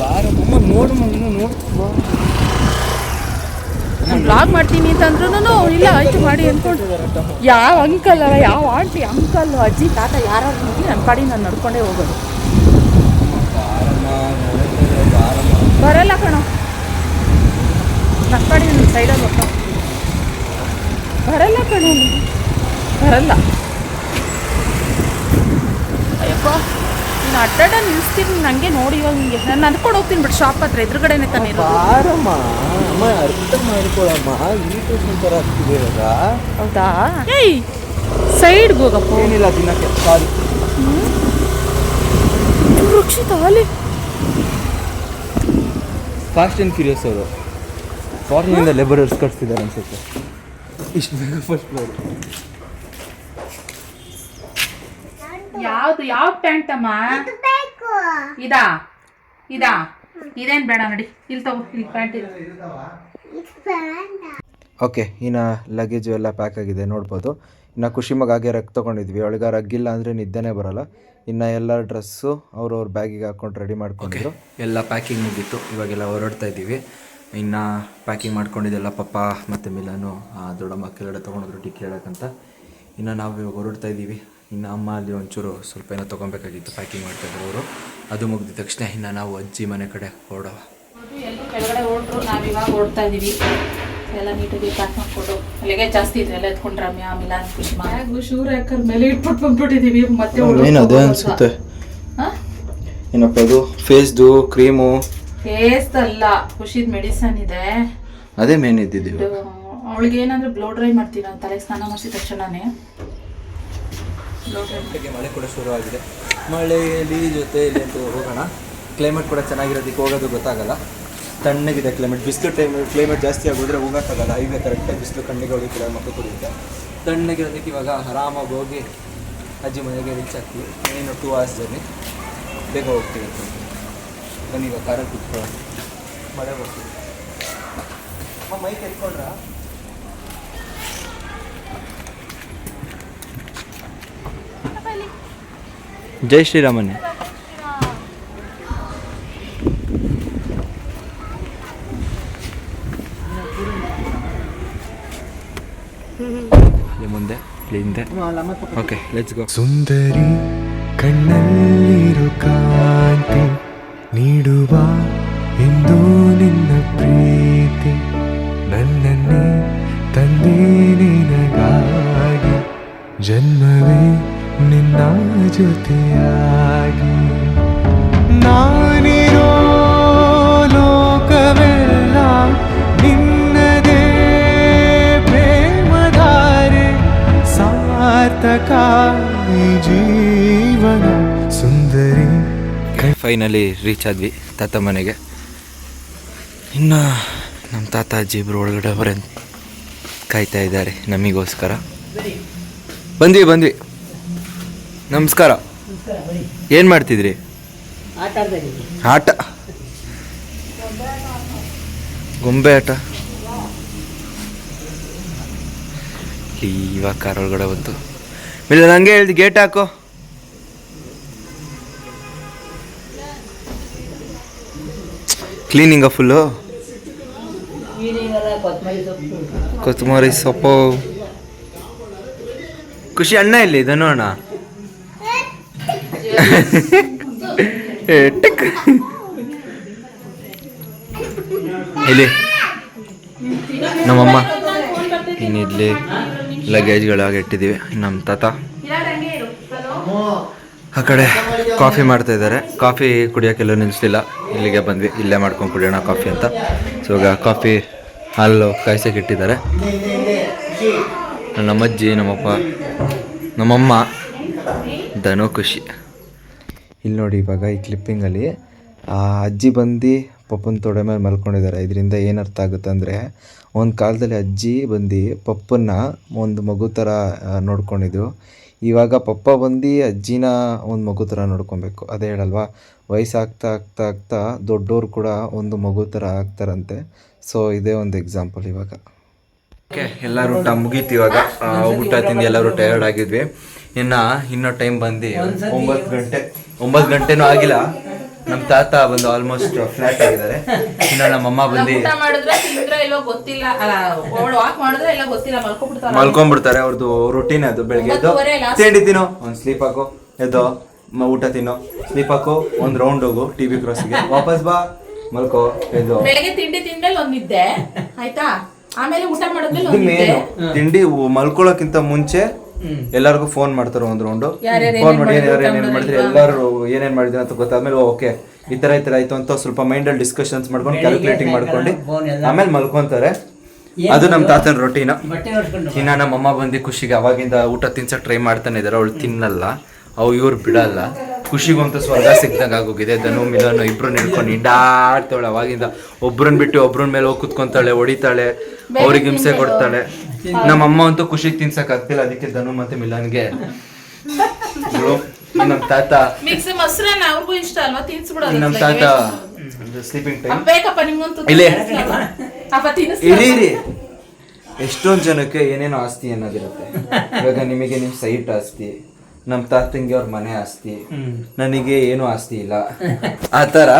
ಬಾರಮ್ಮ. ನೋಡಮ್ಮ ನೋಡ್ತೀವ ಬ್ಲಾಗ್ ಮಾಡ್ತೀನಿ ಅಂತಂದ್ರೂ ಇಲ್ಲ, ಆಯ್ತು ಮಾಡಿ ಅಂದ್ಕೊಂಡು. ಯಾವ ಅಂಕಲ್ ಅಲ್ಲ, ಯಾವ ಆಂಟಿ ಅಂಕಲ್ ಅಜ್ಜಿ, ತಾತ ಯಾರು ಹೋಗಿ ನನ್ನ ಪಾಡಿ ನಾನು ನಡ್ಕೊಂಡೇ ಹೋಗೋದು. ಬರಲ್ಲ ಕಣೋ. ನನ್ನ ಪಾಡಿ ನನ್ನ ಸೈಡಲ್ಲಿ ಬರಲ್ಲ ಕಣೋ ಬರಲ್ಲ. ಅಯ್ಯಪ್ಪ. ನೀನು ಅಡ್ಡಾಡ ನಿಲ್ಸ್ತೀನಿ ನನಗೆ ನೋಡಿ ಇವಾಗ ನಾನು ಅಂದ್ಕೊಂಡು ಹೋಗ್ತೀನಿ ಬಿಡು ಶಾಪ್ ಹತ್ರ ಎದುರುಗಡೆನೆ ತಾನೇ ಇರೋದು. ಬಾರಮ್ಮ. ಅಮ್ಮ ಅರ್ಥ ಮಾಡ್ಕೊಳಮ್ಮ. ಯೂಟ್ಯೂಬ್ ಥರ ಆಗ್ತಿದೆ ಇವಾಗ. ಹೌದಾ? ಏಯ್ ಸೈಡ್ಗೆ ಹೋಗಪ್ಪ. ಏನಿಲ್ಲ ದಿನಕ್ಕೆ ಸಾರಿ ರಕ್ಷಿತ ಅಲ್ಲಿ ಫಾಸ್ಟ್ ಆ್ಯಂಡ್ ಕ್ಯೂರಿಯಸ್ ಅವರು. ಫಾರಿನಿಂದ ಲೇಬರರ್ಸ್ ಕಟ್ಸ್ತಿದ್ದಾರೆ ಅನ್ಸುತ್ತೆ. ಇಷ್ಟು ಬೇಗ ಫಸ್ಟ್ ಫ್ಲೋರ್ ಯಾವ್ದು ಯಾವ ಪ್ಯಾಂಟ್ ಅಮ್ಮ ಬೇಕು. ಇದಾ? ಇದಾ? ಇದೇನ್ ಬೇಡ ನೋಡಿ ಇಲ್ಲಿ ತಗೋ ಇಲ್ಲಿ ಪ್ಯಾಂಟ್ ಇದೆ. ಓಕೆ ಇನ್ನು ಲಗೇಜು ಎಲ್ಲ ಪ್ಯಾಕ್ ಆಗಿದೆ ನೋಡ್ಬೋದು. ಇನ್ನು ಖುಷಿ ಮಗ ಹಾಗೆ ರಗ್ ತಗೊಂಡಿದ್ವಿ. ಅವಳಿಗೆ ರಗ್ಗಿಲ್ಲ ಅಂದರೆ ನಿದ್ದೆನೇ ಬರಲ್ಲ. ಇನ್ನು ಎಲ್ಲ ಡ್ರೆಸ್ಸು ಅವ್ರವ್ರ ಬ್ಯಾಗಿಗೆ ಹಾಕೊಂಡು ರೆಡಿ ಮಾಡ್ಕೊಂಡಿದ್ರು. ಎಲ್ಲ ಪ್ಯಾಕಿಂಗ್ ಮುಗೀತು. ಇವಾಗೆಲ್ಲ ಹೊರಡ್ತಾ ಇದ್ದೀವಿ. ಇನ್ನು ಪ್ಯಾಕಿಂಗ್ ಮಾಡ್ಕೊಂಡಿದ್ದೆಲ್ಲ ಪಪ್ಪ ಮತ್ತು ಮಿಲನು ದೊಡ್ಡ ದೊಡ್ಡಮ್ಮ ಕೆಳಗಡೆ ತೊಗೊಂಡಿದ್ರು ಟಿಕ್ಕಿ ಹೇಳಕ್ಕಂತ ಇನ್ನು ನಾವು ಇವಾಗ ಹೊರಡ್ತಾ ಇದ್ದೀವಿ. ಇನ್ನು ಅಮ್ಮ ಅಲ್ಲಿ ಒಂಚೂರು ಸ್ವಲ್ಪ ಏನೋ ತೊಗೊಬೇಕಾಗಿತ್ತು ಪ್ಯಾಕಿಂಗ್ ಮಾಡ್ತಾಯಿದ್ರು ಅವರು. ಅದು ಮುಗಿದ ತಕ್ಷಣ ಇನ್ನು ನಾವು ಅಜ್ಜಿ ಮನೆ ಕಡೆ ಹೊರಡೋ ಎಲ್ಲರೂ ಕೆಳಗಡೆ ಹೊರಟ್ರು. ನಾವು ಇವಾಗ ಓಡ್ತಾ ಇದೀವಿ. ಎಲ್ಲ ನೀಟಾಗಿ ಪ್ಯಾಕ್ ಮಾಡ್ಕೊಂಡು. ಅಲ್ಲಿಗೆ ಜಾಸ್ತಿ ಇದೆ ಎಲ್ಲ ಎತ್ಕೊಂಡು ರಮ್ಯಾ ಮಿಲಾನ್ ಬ್ಯಾಗು ಶೂರ್ ಯಾಕಂದ್ರೆ ಮೇಲೆ ಇಟ್ಬಿಟ್ಟು ಬಂದ್ಬಿಟ್ಟಿದ್ದೀವಿ ಮತ್ತೆ ಏನು ಅದೇ ಅನಿಸುತ್ತೆ. ಏನಪ್ಪ ಇದು? ಫೇಸ್ದು ಕ್ರೀಮು ಟೇಸ್ಟ್ ಅಲ್ಲ. ಖುಷಿದ್ ಮೆಡಿಸನ್ ಇದೆ. ಅದೇ ಮೇನ್ ಇದ್ದಿದ್ದೀವಿ ಅವಳಿಗೆ ಏನಂದ್ರೆ ಬ್ಲೋ ಡ್ರೈ ಮಾಡ್ತೀನಿ ನಾನು ತಲೆಗೆ ಸ್ನಾನ ಮಾಡಿಸಿದ ತಕ್ಷಣನೇ? ಡ್ರೈ ಮಳೆ ಕೂಡ ಶುರುವಾಗಿದೆ ಮಳೆಯಲ್ಲಿ ಜೊತೆಯಲ್ಲಿ ಅಂತ ಹೋಗೋಣ. ಕ್ಲೈಮೇಟ್ ಕೂಡ ಚೆನ್ನಾಗಿರೋದಕ್ಕೆ ಹೋಗೋದು ಗೊತ್ತಾಗಲ್ಲ. ತಣ್ಣಗಿದೆ ಕ್ಲೈಮೇಟ್ ಬಿಸಿಲು ಟೈಮ್ ಕ್ಲೈಮೇಟ್ ಜಾಸ್ತಿ ಆಗೋದ್ರೆ ಹೋಗೋಕ್ಕಾಗಲ್ಲ ಹೈವೇ ಕರೆಕ್ಟಾಗಿ ಬಿಸಿಲು ಕಣ್ಣಿಗೆ ಹೊಡಿತಿಲ್ಲ ಮಕ್ಕಳು ಕುಡಿಯುತ್ತೆ. ತಣ್ಣಗಿರೋದಕ್ಕೆ ಇವಾಗ ಆರಾಮಾಗಿ ಹೋಗಿ ಅಜ್ಜಿ ಮನೆಗೆ ರೀಚ್ ಆಗ್ತೀವಿ. ಏನು ಟೂ ಅವರ್ಸ್ ಜರ್ನಿ ಬೇಗ ಹೋಗ್ತೀವಿ. ಬನ್ನಿ, ಇವಾಗ ಕಾರಲ್ಲಿ ಕುತ್ಕೊಳ್ಳೋಣ. ಮಳೆ ಬರ್ತೀವಿ ಮೈಕ್ ಎತ್ಕೊಂಡ್ರಾ? ಜೈ ಶ್ರೀರಾಮನ್ನೇ ಇಲ್ಲಿ ಮುಂದೆ ಇಲ್ಲಿ ಹಿಂದೆ. ಓಕೆ ಲೆಟ್ಸ್ ಗೋ ಸುಂದರಿ ಕಣ್ಣಲ್ಲಿರು ಕಾಂತಿ ನೀಡುವ ಎಂದು ನಿನ್ನ ಪ್ರೀತಿ. ನನ್ನನ್ನೇ ತಂದೆ ನಿನಗಾಗಿ. ಜನ್ಮವೇ ನಿನ್ನ ಜೊತೆಯಾಗಿ. ನಾನಿರೋ ಲೋಕವೆಲ್ಲ ನಿನ್ನದೇ ಪ್ರೇಮಧಾರೆ ಸಾರ್ಥಕ ಜೀವನ ಸುಂದರಿ. ಫೈನಲಿ ರೀಚ್ ಆದ್ವಿ ತಾತ ಮನೆಗೆ. ಇನ್ನ ನಮ್ಮ ತಾತ ಅಜ್ಜಿ ಇಬ್ರು ಒಳಗಡೆ ಹೊರ ಕಾಯ್ತಾ ಇದ್ದಾರೆ ನಮಗೋಸ್ಕರ. ಬಂದ್ವಿ ಬಂದ್ವಿ. ನಮಸ್ಕಾರ. ಏನು ಮಾಡ್ತಿದ್ರಿ? ಆಟ. ಗೊಂಬೆ ಆಟ. ಇವಾಗ ಕಾರ್ ಒಳಗಡೆ ಬಂತು. ಇಲ್ಲ ನನಗೆ ಹೇಳ್ದು, ಗೇಟ್ ಹಾಕೋ. Cleaning full? ಕೊತ್ತಂಬರಿ ಸೊಪ್ಪು. ಖುಷಿ ಅಣ್ಣ ಇಲ್ಲಿ, ಧನು ಅಣ್ಣ. ಟಿಕ್. ಇಲ್ಲಿ. ನಮ್ಮಮ್ಮ ಇನ್ನಿಲ್ಲಿ ಲಗೇಜ್ಗಳಾಗಿ ಇಟ್ಟಿದ್ದೀವಿ ನಮ್ಮ ತಾತ. ಆ ಕಡೆ ಕಾಫಿ ಮಾಡ್ತಾ ಇದ್ದಾರೆ. ಕಾಫಿ ಕುಡಿಯೋಕ್ಕೆಲ್ಲ ನಿಲ್ಲಿಸಲಿಲ್ಲ. ಇಲ್ಲಿಗೆ ಬಂದ್ವಿ. ಇಲ್ಲೇ ಮಾಡ್ಕೊಂಡು ಕುಡಿಯೋಣ ಕಾಫಿ ಅಂತ. ಸೊ ಈಗ ಕಾಫಿ ಹಾಲು ಕಾಯಿಸೋಕೆ ಇಟ್ಟಿದ್ದಾರೆ. ನಮ್ಮಜ್ಜಿ ನಮ್ಮಪ್ಪ, ನಮ್ಮಮ್ಮ, ಧನು ಖುಷಿ. ಇಲ್ಲಿ ನೋಡಿ ಇವಾಗ ಈ ಕ್ಲಿಪ್ಪಿಂಗಲ್ಲಿ ಆ ಅಜ್ಜಿ ಬಂದು ಪಪ್ಪನ ತೊಡೆ ಮೇಲೆ ಮಲ್ಕೊಂಡಿದ್ದಾರೆ. ಇದರಿಂದ ಏನು ಅರ್ಥ ಆಗುತ್ತೆ ಅಂದರೆ ಒಂದು ಕಾಲದಲ್ಲಿ ಅಜ್ಜಿ ಬಂದು ಪಪ್ಪನ್ನ ಒಂದು ಮಗು ಥರ ನೋಡ್ಕೊಂಡಿದ್ರು. ಇವಾಗ ಪಪ್ಪ ಬಂದು ಅಜ್ಜಿನ ಒಂದು ಮಗು ಥರ ನೋಡ್ಕೊಬೇಕು. ಅದೇ ಹೇಳಲ್ವಾ? ವಯಸ್ಸಾಗ್ತಾ ಆಗ್ತಾ ಆಗ್ತಾ ದೊಡ್ಡವರು ಕೂಡ ಒಂದು ಮಗು ಥರ ಆಗ್ತಾರಂತೆ. ಸೊ ಇದೇ ಒಂದು ಎಕ್ಸಾಂಪಲ್ ಇವಾಗ. ಓಕೆ ಎಲ್ಲರೂ ಊಟ ಮುಗೀತು ಇವಾಗ. ಊಟ ತಿಂದು ಎಲ್ಲರೂ ಟಯರ್ಡ್ ಆಗಿದ್ವಿ. ಇನ್ನು ಇನ್ನೂ ಟೈಮ್ ಬಂದು ಒಂಬತ್ತು ಗಂಟೆ. ಒಂಬತ್ತು ಗಂಟೆನೂ ಆಗಿಲ್ಲ. ನಮ್ಮ ತಾತ ಬಂದು ಆಲ್ಮೋಸ್ಟ್ ಫ್ಲಾಟ್ ಆಗಿದ್ದಾರೆ. ಇನ್ನು ನಮ್ಮಮ್ಮ ಬಂದು ಊಟ ಮಾಡಿದ್ರೆ ತಿಂದ್ರೆ ಇಲ್ಲೋ ಗೊತ್ತಿಲ್ಲ. ಅಲ್ಲ ವಾಕ್ ಮಾಡಿದ್ರೆ ಎಲ್ಲ ಗೊತ್ತಿಲ್ಲ ಮಲ್ಕೊಂಡ್ಬಿಡ್ತಾರೆ. ಅವ್ರದ್ದು ರುಟೀನ್ ಅದು ಬೆಳಗ್ಗೆ ಎದ್ದು. ತಿಂಡಿ ತಿನ್ನು. ಒಂದು ಸ್ಲೀಪ್ ಹಾಕು. ಎದ್ದು ಊಟ ತಿನ್ನು. ಸ್ಲೀಪ್ ಹಾಕು. ಒಂದು ರೌಂಡ್ ಹೋಗು ಟಿ ವಿ ಕ್ರಾಸ್ಗೆ ವಾಪಸ್ ಬಾ. ಮಲ್ಕೋ. ಎದ್ದು. ಬೆಳಗ್ಗೆ ತಿಂಡಿ ತಿಂದ್ಮೇಲೆ ಒಂದ್ ನಿದ್ದೆ. ಆಯ್ತಾ? ಆಮೇಲೆ ಊಟ ಮಾಡಿದ್ಮೇಲೆ ತಿಂಡಿ ಮಲ್ಕೊಳಕ್ಕಿಂತ ಮಲ್ಕೊಳ್ಳೋಕ್ಕಿಂತ ಮುಂಚೆ ಎಲ್ಲರಿಗೂ ಫೋನ್ ಮಾಡ್ತಾರೆ ಒಂದು ರೌಂಡು ಫೋನ್ ಮಾಡಿ ಯಾರು ಏನೇನ್ ಮಾಡಿದ್ರೆ? ಎಲ್ಲರೂ ಏನೇನ್ ಮಾಡಿದ್ರೆ ಅಂತ ಗೊತ್ತಾದ್ಮೇಲೆ ಓಕೆ ಈ ತರ ಈ ತರ ಆಯ್ತು ಅಂತ ಸ್ವಲ್ಪ ಮೈಂಡಲ್ಲಿ ಡಿಸ್ಕಷನ್ಸ್ ಮಾಡ್ಕೊಂಡು ಕ್ಯಾಲ್ಕುಲೇಟಿಂಗ್ ಮಾಡ್ಕೊಂಡು ಆಮೇಲೆ ಮಲ್ಕೊಂತಾರೆ. ಅದು ನಮ್ಮ ತಾತನ ರೊಟೀನ ಇನ್ನ ನಮ್ಮ ಅಮ್ಮ ಬಂದು ಖುಷಿಗೆ ಅವಾಗಿಂದ ಊಟ ತಿನ್ಸಕ್ ಟ್ರೈ ಮಾಡ್ತಾನೆ ಇದಾರೆ ಅವಳು ತಿನ್ನಲ್ಲ. ಅವು ಇವ್ರು ಬಿಡಲ್ಲ. ಖುಷಿಗಂತೂ ಸ್ವರ್ಗ ಸಿಕ್ದಂಗ ಆಗೋಗಿದೆ. ಧನು ಮಿಲನು ಇಬ್ರು ನಿಡ್ಕೊಂಡು ಹಿಂಡಾಡ್ತಾಳೆ ಅವಾಗಿಂದ. ಒಬ್ರನ್ ಬಿಟ್ಟು ಒಬ್ರನ್ ಮೇಲೆ ಹೋಗಿ ಕುತ್ಕೊಂತಾಳೆ ಹೊಡಿತಾಳೆ ಅವ್ರಿಗೆ ಹಿಂಸೆ ಕೊಡ್ತಾಳೆ. ನಮ್ಮ ಅಮ್ಮ ಅಂತೂ ಖುಷಿಗೆ ತಿನ್ಸಕ್ ಆಗ್ತಿಲ್ಲ ಅದಕ್ಕೆ ಧನು ಮತ್ತೆ ಮಿಲನ್ಗೆ ನಮ್ ನಮ್ಮ ತಾತ ಮಿಕ್ಸ್ ಮೊಸರನ್ನ ಅವ್ರಿಗೂ ಇಷ್ಟ ಅಲ್ವಾ ತಿನ್ಸ್ಬಿಡೋದು ನಮ್ಮ ತಾತ ಸ್ಲೀಪಿಂಗ್ ಟೈಮ್ ಎಷ್ಟೊಂದ್ ಬೇಕಪ್ಪ ನಿಮ್ಗಂತೂ ಇಲ್ಲೇ. ತಿನ್ನಿಸ್ಲಲ್ಲ. ಅಪ್ಪ ತಿನ್ನಿಸ್ ಇರಿ ಇರಿ ಎಷ್ಟೊಂದು ಜನಕ್ಕೆ ಏನೇನೋ ಆಸ್ತಿ ಅನ್ನೋದಿರುತ್ತೆ ಇವಾಗ ನಿಮಗೆ ನಿಮ್ಮ ಸೈಟ್ ಆಸ್ತಿ ನಮ್ಮ ತಾತಂಗಿ ಅವ್ರ ಮನೆ ಆಸ್ತಿ ನನಗೆ ಏನು ಆಸ್ತಿ ಇಲ್ಲ ಆತರ ತರ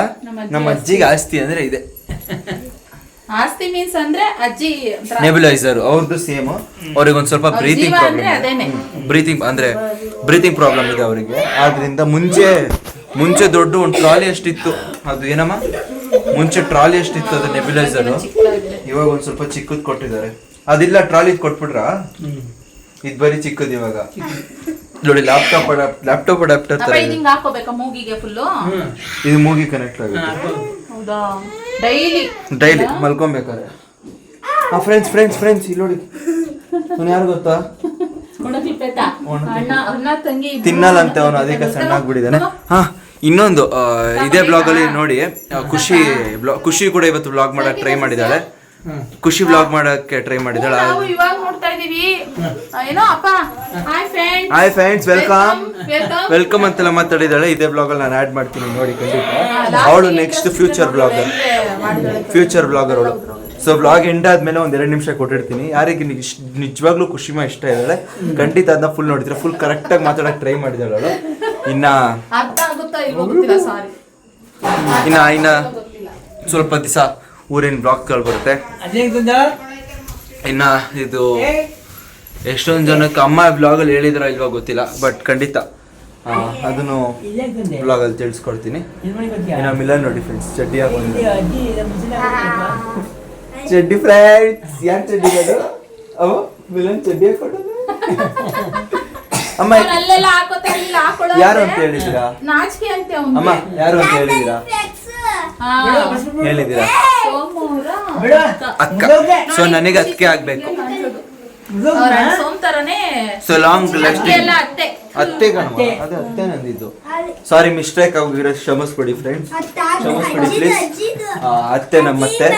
ನಮ್ಮ ಅಜ್ಜಿಗೆ ಆಸ್ತಿ ಅಂದ್ರೆ ಇದೆ ಆಸ್ತಿ ಮೀನ್ಸ್ ಅಂದ್ರೆ ಅಜ್ಜಿ ಒಂಥರ ನೆಬುಲೈಸರ್ ಅವ್ರದ್ದು ಸೇಮ್ ಅವ್ರಿಗೆ ಒಂದ್ ಸ್ವಲ್ಪ ಬ್ರೀತಿಂಗ್ ಪ್ರಾಬ್ಲಮ್ ಬ್ರೀತಿಂಗ್ ಅಂದ್ರೆ ಬ್ರೀತಿಂಗ್ ಪ್ರಾಬ್ಲಮ್ ಇದೆ ಅವರಿಗೆ. ಆದ್ರಿಂದ ಮುಂಚೆ ಮುಂಚೆ ದೊಡ್ಡ ಒಂದು ಟ್ರಾಲಿ ಎಷ್ಟಿತ್ತು ಅದು ಏನಮ್ಮ? ಮುಂಚೆ ಟ್ರಾಲಿ ಎಷ್ಟಿತ್ತು ಅದು ನೆಬ್ಯುಲೈಸರ್ ಇವಾಗ ಒಂದ್ ಸ್ವಲ್ಪ ಚಿಕ್ಕದ್ ಕೊಟ್ಟಿದ್ದಾರೆ. ಅದಿಲ್ಲ ಟ್ರಾಲಿ ಕೊಟ್ಬಿಟ್ರಾ? ಇದ್ ಬರೀ ಚಿಕ್ಕದ್ ಇವಾಗ. ನೋಡಿ ಲ್ಯಾಪ್ಟಾಪ್ ಲ್ಯಾಪ್ಟಾಪ್ ಅಡಾಪ್ಟರ್ ಇದು. ಮೂಗಿ ಕನೆಕ್ಟ್ ಆಗುತ್ತೆ. ಹೌದಾ? ಡೈಲಿ ಡೈಲಿ ಮಲ್ಕೊಬೇಕಾದ್ರೆ. ಆ ಫ್ರೆಂಡ್ಸ್ ಫ್ರೆಂಡ್ಸ್ ಫ್ರೆಂಡ್ಸ್ ಇಲ್ಲಿ ನೋಡಿ. ಅವ್ನು ಯಾರು ಗೊತ್ತಾ? ಒಣಗಿಲ್ಪೇತ ಅಣ್ಣ ಅಣ್ಣ ತಂಗಿ ಇಬ್ರು ತಿನ್ನಲ್ಲಂತೆ ಅವನು ಅದಕ್ಕೆ ಸಣ್ಣ ಆಗ್ಬಿಟ್ಟಿದ್ದಾನೆ ಹಾ. ಇನ್ನೊಂದು ಇದೇ ಬ್ಲಾಗಲ್ಲಿ ನೋಡಿ ಖುಷಿ ಬ್ಲಾಗ್ ಖುಷಿ ಕೂಡ ಇವತ್ತು ಬ್ಲಾಗ್ ಮಾಡಕ್ಕೆ ಟ್ರೈ ಮಾಡಿದ್ದಾಳೆ. ಖುಷಿ ಬ್ಲಾಗ್ ಮಾಡಕ್ಕೆ ಟ್ರೈ ಮಾಡಿದ್ದಾಳೆ. ನಾವು ಇವಾಗ ನೋಡ್ತಾ ಇದೀವಿ. ಏನೋ ಅಪ್ಪ hi friends hi friends welcome welcome ಅಂತೆಲ್ಲ ಮಾತಾಡಿದಾಳೆ ಇದೇ ಬ್ಲಾಗ್ ಅಲ್ಲಿ ನಾನು ಆಡ್ ಮಾಡ್ತೀನಿ ನೋಡಿ ಖಂಡಿತ. ಅವಳು next future blogger future blogger ಅವಳು. ಸೊ ಬ್ಲಾಗ್ ಎಂಡ್ ಆದ್ಮೇಲೆ ಒಂದ್ ಎರಡು ನಿಮಿಷ ಕೊಟ್ಟಿರ್ತೀನಿ. ಯಾರಿಗೆ ನಿಜ್- ನಿಜವಾಗ್ಲೂ ಖುಷಿಮಾ ಇಷ್ಟ ಇದ್ದಾಳೆ ಖಂಡಿತ ಅದನ್ನ ಫುಲ್ ನೋಡಿದ್ರೆ ಫುಲ್ ಕರೆಕ್ಟ್ ಆಗಿ ಮಾತಾಡಕ್ ಟ್ರೈ ಮಾಡಿದಾಳೆ ಅವಳು. ಇನ್ನ ಇನ್ನ ಇನ್ನ ಸ್ವಲ್ಪ ದಿವಸ ಊರಿನ ಬ್ಲಾಗ್ಗಳು ಬರುತ್ತೆ. ಇನ್ನ ಇದು ಎಷ್ಟೊಂದು ಜನಕ್ಕೆ ಅಮ್ಮ ಬ್ಲಾಗಲ್ಲಿ ಹೇಳಿದ್ರ ಇಲ್ವಾ ಗೊತ್ತಿಲ್ಲ ಬಟ್ ಖಂಡಿತ ಅದನ್ನು ಅದನ್ನು ಬ್ಲಾಗಲ್ಲಿ ತಿಳಿಸ್ಕೊಡ್ತೀನಿ. ಇನ್ನು ಮಿಲನ್ ನೋಡಿ ಫ್ರೆಂಡ್ಸ್ ಚಡ್ಡಿ ಹಾಕೊಂಡು ಚಡ್ಡಿ ಫ್ರೆಂಡ್ಸ್ ಯಾರು ಚಡ್ಡಿ ಅದು? ಅವ ಮಿಲನ್ ಚಡ್ಡಿ ಹಾಕೊಂಡು ಅಮ್ಮ ಯಾರು ಅಂತ ಅಂತೆ ಅಮ್ಮ ಯಾರು ಅಂತ ಹೇಳಿದ್ದೀರಾ? ಹಾ. ಅಕ್ಕ. ಸೊ ನನಗೆ ಅದಕ್ಕೆ ಆಗ್ಬೇಕು. ಸೊ ಲಾಂಗ್ ಅತ್ತೆ ಎಲ್ಲ ಅತ್ತೆ. ಅತ್ತೆ ಕಣವ ಅದು ಅತ್ತೆ ನಂದಿದ್ದು. ಸಾರಿ ಮಿಸ್ಟೇಕ್ ಆಗಿರೋ ಕ್ಷಮಿಸ್ಬಿಡಿ ಫ್ರೆಂಡ್ಸ್ ಕ್ಷಮಿಸ್ಬಿಡಿ ಪ್ಲೀಸ್ ಅತ್ತೆ ನಮ್ಮ ಅತ್ತೆ.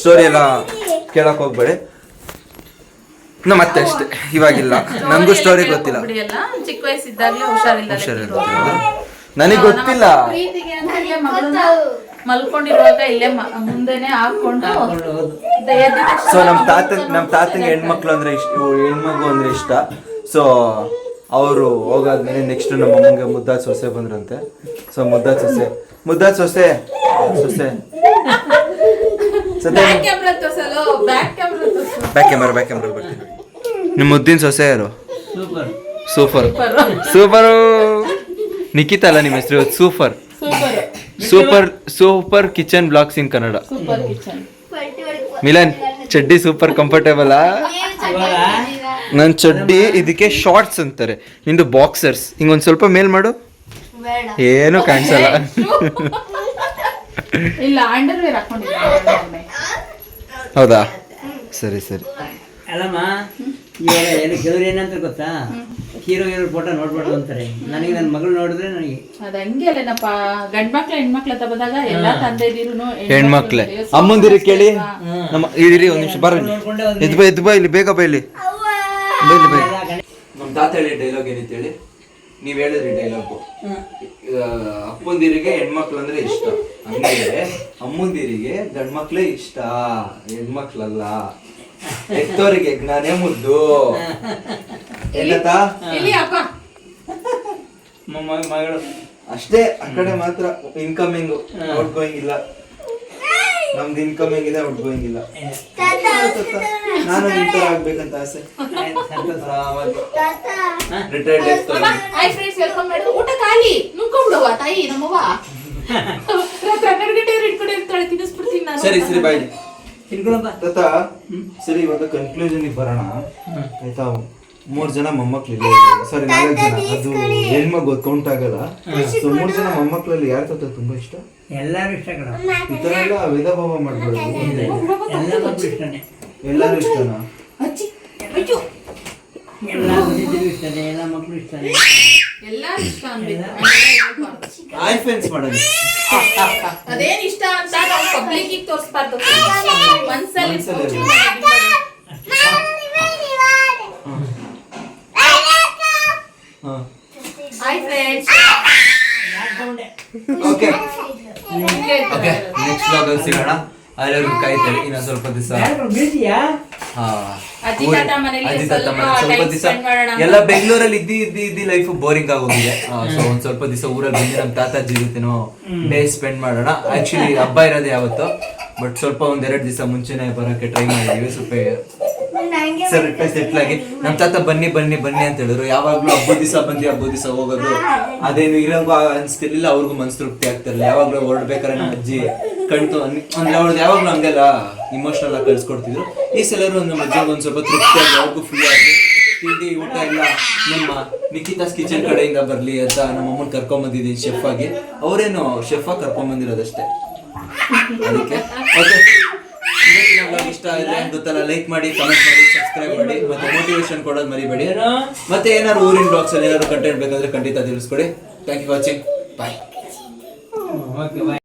ಸ್ಟೋರಿ ಎಲ್ಲ ಕೇಳಕ್ ಹೋಗ್ಬೇಡಿ. ನಮ್ಮ ಅತ್ತೆ ಅಷ್ಟೇ. ಇವಾಗಿಲ್ಲ. ನಂಗೂ ಸ್ಟೋರಿ ಗೊತ್ತಿಲ್ಲ. ಚಿಕ್ಕ ವಯಸ್ಸಿದ್ದಾಗ್ಲೇ ಹುಷಾರಿಲ್ಲ. ನನಗೆ ಗೊತ್ತಿಲ್ಲ. ಮಲ್ಕೊಂಡಿರುವಾಗ ಇಲ್ಲೇ ಮುಂದೆನೆ ಹಾಕೊಂಡು ಸೊ ನಮ್ಮ ತಾತ ನಮ್ಮ ತಾತಂಗೆ ಹೆಣ್ಮಕ್ಳು ಅಂದ್ರೆ ಇಷ್ಟ ಹೆಣ್ಮಗು ಅಂದ್ರೆ ಇಷ್ಟ. ಸೊ ಅವರು ಹೋಗಾದ್ಮೇಲೆ ನೆಕ್ಸ್ಟ್ ನಮ್ಮ ಅಮ್ಮಂಗೆ ಮುದ್ದಾದ ಸೊಸೆ ಬಂದ್ರಂತೆ. ಸೊ ಮುದ್ದಾದ ಸೊಸೆ ಮುದ್ದಾದ ಸೊಸೆ ಸೊಸೆ. ಸದ್ಯ ಬ್ಯಾಕ್ ಕ್ಯಾಮ್ರಾ ಬ್ಯಾಕ್ ಕ್ಯಾಮ್ರಾ ತೋರ್ಸಲು ಬ್ಯಾಕ್ ಕ್ಯಾಮರಾ ಬ್ಯಾಕ್ ಕ್ಯಾಮ್ರಾ ಬರ್ತೀನಿ. ನಿಮ್ಮ ಮುದ್ದಿನ ಸೊಸೆ ಯಾರು? ಸೂಪರ್. ಸೂಪರು. ನಿಖಿತ ಅಲ್ಲ ನಿಮ್ಮ ಹೆಸರು ಇವತ್ತು super. Super super kitchen blogs in Kannada super kitchen Milan ಚಡ್ಡಿ ಸೂಪರ್ ಕಂಫರ್ಟೇಬಲ್ ನನ್ನ ಚಡ್ಡಿ ಇದಕ್ಕೆ ಶಾರ್ಟ್ಸ್ ಅಂತಾರೆ. ನಿಂದು ಬಾಕ್ಸರ್ಸ್ ಹಿಂಗೊಂದು ಸ್ವಲ್ಪ ಮೇಲ್ ಮಾಡು. ಏನು ಕಾಣಿಸಲ್ಲ. ಇಲ್ಲ ಅಂಡರ್ ಹಾಕೊಂಡಿದ್ದೀನಿ ಹೌದಾ? ಸರಿ ಸರಿ. ಅಲ್ಲಮ್ಮ ಏನಂತ ಗೊತ್ತಾ? ಹೀರೋ ಹೀರೋ ಫೋಟೋ ನೋಡ್ಬಾರ್ದು ಅಂತಾರೆ. ನನಗೆ ನನ್ನ ಮಗಳು ನೋಡಿದ್ರೆ ನನಗೆ ಅದ ಹಂಗೆ ಅಲ್ಲೇನಪ್ಪ ಗಂಡ್ ಮಕ್ಳ ಹೆಣ್ಮಕ್ಳ ಅಂತ ಬಂದಾಗ ಎಲ್ಲಾ ಹೆಣ್ಮಕ್ಳೆ ಅಮ್ಮಂದಿರಿ ಕೇಳಿ. ನಮ್ಮ ಇದಿರಿ ಒಂದ್ ನಿಮಿಷ ಬರ್ರಿ. ಇದು ಬಾ ಇದು ಬಾ ಇಲ್ಲಿ ಬೇಗ ಬಾ ಇಲ್ಲಿ. ಬಾ ಇಲ್ಲಿ ಬಾ. ನಮ್ಮ ತಾತ ಹೇಳಿ ಡೈಲಾಗ್ ಏನಿತ್ತು ಹೇಳಿ? ನೀವ್ ಹೇಳಿದ್ರಿ ಡೈಲಾಗು ಅಪ್ಪಂದಿರಿಗೆ ಹೆಣ್ಮಕ್ಳು ಅಂದ್ರೆ ಇಷ್ಟ. ಹಂಗೆ ಅಮ್ಮಂದಿರಿಗೆ ಗಂಡ್ಮಕ್ಳೇ ಇಷ್ಟ. ಹೆಣ್ಮಕ್ಳಲ್ಲ. ಎತ್ತೋರಿಗೆ ಜ್ಞಾನೇ ಮುದ್ದು. ಮಗಳು. ಅಷ್ಟೇ ಆ ಕಡೆ ಮಾತ್ರ ಇನ್ಕಮಿಂಗ್ ಔಟ್ ಗೋಯಿಂಗ್ ಇಲ್ಲ. ನಮ್ದು ಇನ್ಕಮಿಂಗ್ ಇದೆ ಔಟ್ ಗೋಯಿಂಗ್ ಇಲ್ಲ. ನಾನು ಇಂಟರ್ ಆಗ್ಬೇಕಂತ ಆಸೆ. ರಿಟೈರ್ಡ್ ಹಾಯ್ ಫ್ರೆಂಡ್ಸ್ ವೆಲ್ಕಮ್ ಮಾಡಿ ಊಟ ಖಾಲಿ. ನುಂಕೊಂಡ್ಬಿಡುವ ತಾಯಿ ನಮ್ಮವ್ವ. ರಾತ್ರಿ ಹನ್ನೆರಡು ಗಂಟೆ ಇಟ್ಕೊಂಡು ಇರ್ತಾಳೆ ತಿನ್ನಿಸ್ಬಿಡ್ತೀನಿ ನಾನು. ಸರಿ ಸರಿ ಬಾಯ್ ತಾತ ಸರಿ ಇವಾಗ ಕನ್ಕ್ಲೂಷನ್ ಬರೋಣ. ಆಯ್ತಾ? ಮೂರ್ ಜನ ಮೊಮ್ಮಕ್ಳಿಲ್ಲ ಸಾರಿ ನಾಲ್ಕು ಜನ. ಅದು ಹೆಣ್ಮಗು ಕೌಂಟ್ ಆಗಲ್ಲ. ಸೊ ಮೂರ್ ಜನ ಮೊಮ್ಮಕ್ಳಲ್ಲಿ ಯಾರ ತಾತ ತುಂಬಾ ಇಷ್ಟ? ಎಲ್ಲರೂ ಇಷ್ಟ ಕಣ. ಈ ತರ ಎಲ್ಲ ಭೇದಭಾವ ಮಾಡ್ಬಾರ್ದು. ಎಲ್ಲ ಮಕ್ಕಳು ಇಷ್ಟನೇ. ಎಲ್ಲರೂ ಎಲ್ಲ ಮನುಷ್ಯರು ಇಷ್ಟನೇ ಎಲ್ಲ ಮಕ್ಕಳು ಇಷ್ಟನೇ. ಎಲ್ಲಾರು ಇಷ್ಟ ಅನ್ಬೇಕು ಫ್ರೆಂಡ್ಸ್ ಅದೇನ್ ಇಷ್ಟ ಅಂತ ನಾವು ಪಬ್ಲಿಕ್ ತೋರಿಸ್ಬಾರ್ದು. ಮನ್ಸಲ್ಲಿ ಮನ್ಸಲ್ಲಿ ಹಾ hi friends okay okay next blog ಅಲ್ಲಿ ಸಿಗೋಣ. ಅಲ್ಲಿವರೆಗೂ ಕಾಯ್ತಾರೆ ಇನ್ನೊಂದು ಸ್ವಲ್ಪ ದಿವಸ. ಸ್ವಲ್ಪ ದಿವಸ. ಎಲ್ಲ ಬೆಂಗಳೂರಲ್ಲಿ ಇದ್ದಿ ಇದ್ದಿ ಇದ್ದಿ ಲೈಫ್ ಬೋರಿಂಗ್ ಆಗೋಗಿದೆ. ಸೊ ಒಂದ್ ಸ್ವಲ್ಪ ದಿವಸ ಊರಲ್ಲಿ ಬಂದು ನಮ್ಮ ತಾತಾಜಿ ಜೊತೆನೋ ಡೇ ಸ್ಪೆಂಡ್ ಮಾಡೋಣ. ಆಕ್ಚುಲಿ ಹಬ್ಬ ಇರೋದೇ ಯಾವತ್ತು ಬಟ್ ಸ್ವಲ್ಪ ಒಂದ್ ಎರಡ್ ದಿವಸ ಮುಂಚೆನೆ ಬರೋಕೆ ಟ್ರೈ ಮಾಡಿದೀವಿ. ಸ್ವಲ್ಪ ಸೆಟ್ ಸೆಟ್ಲ್ ಆಗಿ ನಮ್ಮ ತಾತ ಬನ್ನಿ ಬನ್ನಿ ಬನ್ನಿ ಅಂತ ಹೇಳಿದ್ರು. ಯಾವಾಗ್ಲೂ ಹಬ್ಬದ ದಿವಸ ಬಂದಿ ಹಬ್ಬದ ದಿವಸ ಹೋಗೋದು. ಅದೇನು ಇರಂಗು ಅನ್ಸ್ತಿರ್ಲಿಲ್ಲ ಅವ್ರಿಗೂ ಮನ್ಸ್ ತೃಪ್ತಿ ಆಗ್ತಿರ್ಲಿಲ್ಲ. ಯಾವಾಗ್ಲೂ ಹೊರಡ್ಬೇಕಾದ್ರೆ ನಮ್ಮ ಅಜ್ಜಿ ಕಣ್ತು ಅಂದ್ರೆ ಅವ್ರದ್ದು ಯಾವಾಗ್ಲೂ ಹಂಗೆಲ್ಲ ಇಮೋಷನಲ್ ಆಗಿ ಕಳ್ಸ್ಕೊಡ್ತಿದ್ರು. ಈ ಸಲರು ನಮ್ಮ ಅಜ್ಜಿಗೆ ಒಂದ್ ಸ್ವಲ್ಪ ತೃಪ್ತಿ ಆಗಿ ಅವ್ರಿಗೂ ಫ್ರೀ ಆಗಿ ತಿಂಡಿ ಊಟ ಎಲ್ಲ ನಮ್ಮ ನಿಖಿತಾಸ್ ಕಿಚನ್ ಕಡೆಯಿಂದ ಬರ್ಲಿ ಅಂತ ನಮ್ಮ ಅಮ್ಮನ್ ಕರ್ಕೊಂಡ್ ಬಂದಿದ್ದೀನಿ ಶೆಫ್ ಆಗಿ. ಅವರೇನು ಶೆಫ್ ಆಗಿ ಕರ್ಕೊಂಡ್ ಬಂದಿರೋದಷ್ಟೇ. ಅದಕ್ಕೆ ಓಕೆ ಇಷ್ಟ ಆದ್ರೆ ಗೊತ್ತಲ್ಲ ಲೈಕ್ ಮಾಡಿ ಕಮೆಂಟ್ ಮಾಡಿ ಸಬ್ಸ್ಕ್ರೈಬ್ ಮಾಡಿ ಮತ್ತೆ ಮೋಟಿವೇಶನ್ ಕೊಡೋದು ಮರಿಬೇಡಿ ಮತ್ತೆ ಏನಾದ್ರು ಊರಿನ ಬ್ಲಾಗ್ಸ್ ಅಲ್ಲಿ ಏನಾದ್ರು ಕಂಟೆಂಟ್ ಬೇಕಂದ್ರೆ ಖಂಡಿತ ತಿಳಿಸ್ಕೊಡಿ thank you watching bye okay bye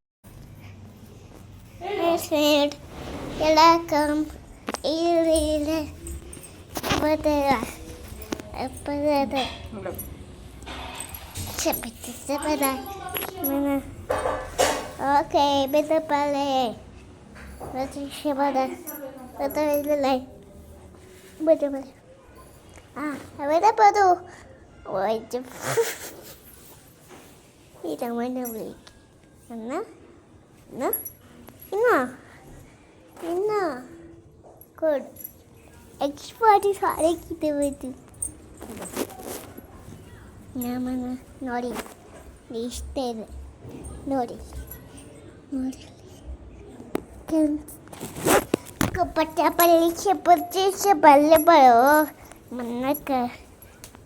Sweet. Welcome. Ile. Badara. Badara. എത്ര വരില്ലേ വരും വരും. ആ എവിടെ പോതു വായിച്ചു ഈ തമ്മനെ വിളിക്കും. എന്നാ? എന്നാ? ഇന്നാ? ഇന്നാ? ഗുഡ്. എക്സ്പേർട്ട് സാരക്കിട്ട് വീട്ടിൽ ഞാൻ വന്ന് നോടി. ഇഷ്ടത്. നോടി. നോടി. Aku baca balik seperti sebalik baru. Mana ke?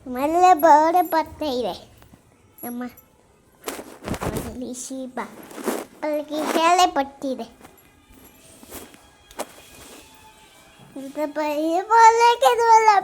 Mana baru baca ini? Nama. Lisiba. Balik sele baca ini. Kita balik boleh kita boleh